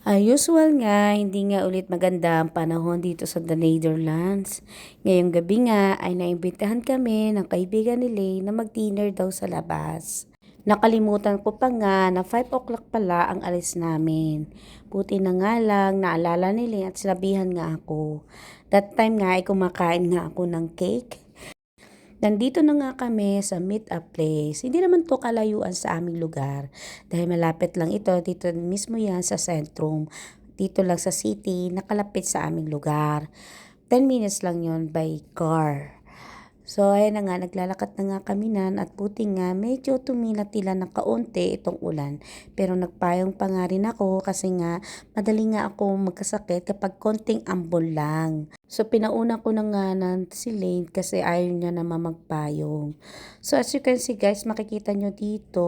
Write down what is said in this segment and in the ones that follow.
Ah, usual nga, hindi nga ulit maganda ang panahon dito sa The Netherlands. Ngayong gabi nga ay naimbitahan kami ng kaibigan ni Lay na mag-dinner daw sa labas. Nakalimutan ko pa nga na 5 o'clock pala ang alis namin. Buti na nga lang, naalala ni Lay at sinabihan nga ako. That time nga ay kumakain nga ako ng cake. Nandito na nga kami sa meet-up place. Hindi naman to kalayuan sa aming lugar. Dahil malapit lang ito, dito mismo yan sa sentrum. Dito lang sa city, nakalapit sa aming lugar. 10 minutes lang yon by car. So, ayan na nga, naglalakad na nga kami nan at buti nga medyo tumila-tila ng kaunti itong ulan. Pero nagpayong pa nga rin ako kasi nga madali nga ako magkasakit kapag konting ambon lang. So, pinauna ko na nga nan si Lane kasi ayaw niya naman magpayong. So, as you can see guys, makikita nyo dito,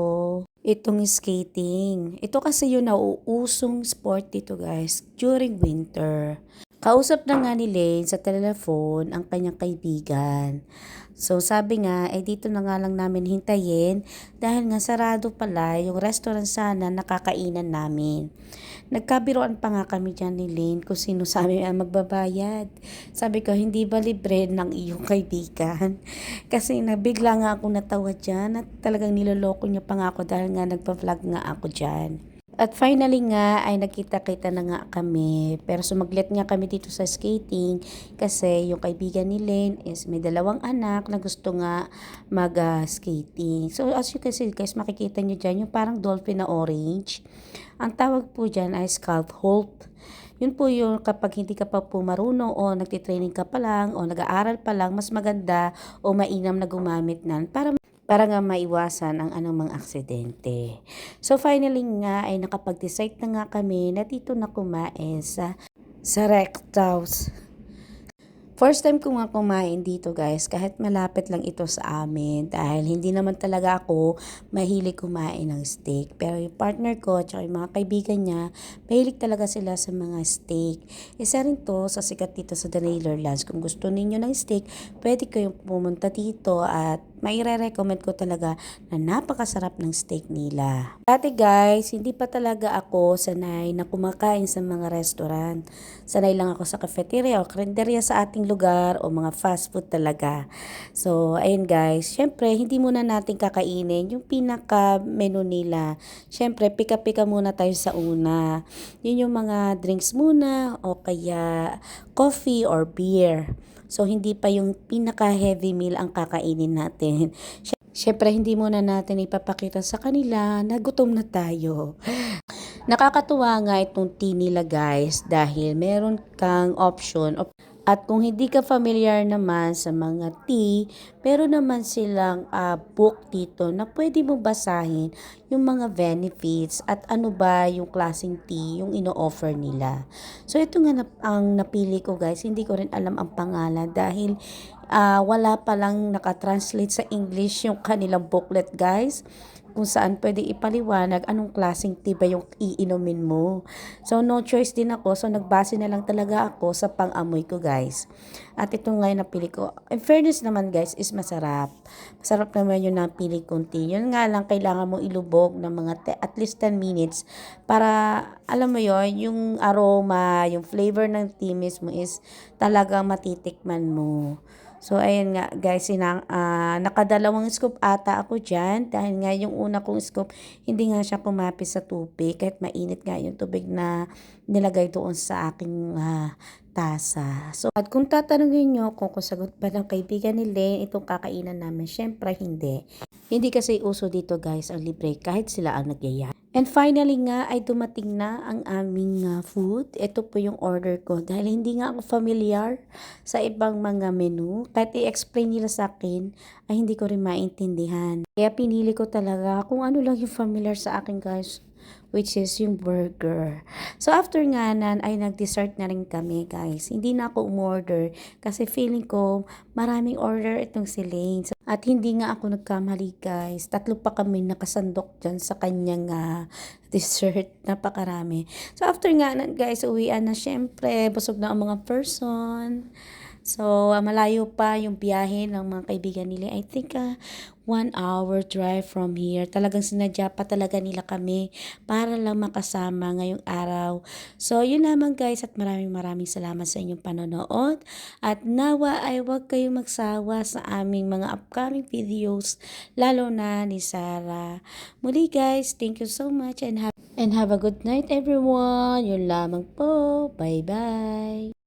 itong skating. Ito kasi yung nauusong sport dito guys during winter. Kausap na nga ni Lane sa telephone ang kanyang kaibigan. So sabi nga, eh dito na nga lang namin hintayin dahil nga sarado pala yung restaurant sana nakakainan namin. Nagkabiroan pa nga kami dyan ni Lane kung sino sa amin ang magbabayad. Sabi ko, hindi ba libre ng iyong kaibigan? Kasi nabigla nga ako natawa dyan at talagang niloloko niya pa nga ako dahil nga nagpa-vlog nga ako dyan. At finally nga ay nakita-kita na nga kami. Pero sumaglit nga kami dito sa skating kasi yung kaibigan ni Lane is may dalawang anak na gusto nga mag-skating. Uh, so as you can see guys, makikita nyo dyan yung parang dolphin na orange. Ang tawag po dyan ay scalp hold. Yun po yung kapag hindi ka pa po marunong o nagtitraining ka pa lang o nag-aaral pa lang, mas maganda o mainam na gumamit nan para para nga maiwasan ang anumang aksidente. So finally nga ay nakapag-decide na nga kami na dito na kumain sa sa Rectaus. First time ko nga kumain dito guys, kahit malapit lang ito sa amin dahil hindi naman talaga ako mahilig kumain ng steak. Pero yung partner ko at yung mga kaibigan niya, mahilig talaga sila sa mga steak. Isa rin to sa sikat dito sa The Netherlands. Kung gusto ninyo ng steak, pwede kayong pumunta dito at maire-recommend ko talaga na napakasarap ng steak nila. Dati guys, hindi pa talaga ako sanay na kumakain sa mga restaurant. Sanay lang ako sa cafeteria o karinderya sa ating lugar o mga fast food talaga. So, ayun guys, syempre hindi muna natin kakainin yung pinaka menu nila. Syempre, pika-pika muna tayo sa una. Yun yung mga drinks muna o kaya coffee or beer. So, hindi pa yung pinaka-heavy meal ang kakainin natin. Siyempre, hindi muna natin ipapakita sa kanila na gutom na tayo. Nakakatuwa nga itong tea nila guys dahil meron kang option of at kung hindi ka familiar naman sa mga tea, meron naman silang uh, book dito na pwede mo basahin yung mga benefits at ano ba yung klaseng tea yung ino-offer nila. So ito nga na, ang napili ko guys, hindi ko rin alam ang pangalan dahil uh, wala pa lang nakatranslate sa English yung kanilang booklet guys kung saan pwede ipaliwanag anong klaseng tiba yung iinumin mo. So, no choice din ako. So, nagbase na lang talaga ako sa pang-amoy ko, guys. At ito nga yung napili ko. In fairness naman, guys, is masarap. Masarap naman yung napili kong tea. Yun nga lang, kailangan mo ilubog ng mga at least 10 minutes para, alam mo yon yung aroma, yung flavor ng tea mismo is talagang matitikman mo. So, ayan nga guys, sinang, uh, nakadalawang scoop ata ako dyan. Dahil nga yung una kong scoop, hindi nga siya kumapit sa tubig. Kahit mainit nga yung tubig na nilagay doon sa aking uh, tasa. So, at kung tatanungin nyo kung kusagot ba ng kaibigan ni Lane itong kakainan namin, syempre hindi. Hindi kasi uso dito guys ang libre kahit sila ang nagyaya. And finally nga ay dumating na ang aming uh, food. Ito po yung order ko dahil hindi nga ako familiar sa ibang mga menu. Kahit i-explain nila sa akin ay hindi ko rin maintindihan. Kaya pinili ko talaga kung ano lang yung familiar sa akin guys which is yung burger. So, after nga nan, ay nag-dessert na rin kami, guys. Hindi na ako umorder kasi feeling ko maraming order itong si Lane. So, at hindi nga ako nagkamali, guys. Tatlo pa kami nakasandok dyan sa kanyang uh, dessert. Napakarami. So, after nga nan, guys, uwian na syempre. Busog na ang mga person. So, ah, malayo pa yung biyahe ng mga kaibigan nila. I think ah, one hour drive from here. Talagang sinadya pa talaga nila kami para lang makasama ngayong araw. So, yun lamang guys at maraming maraming salamat sa inyong panonood. At nawa ay huwag kayong magsawa sa aming mga upcoming videos, lalo na ni Sarah. Muli guys, thank you so much and have, and have a good night everyone. Yun lamang po. Bye-bye.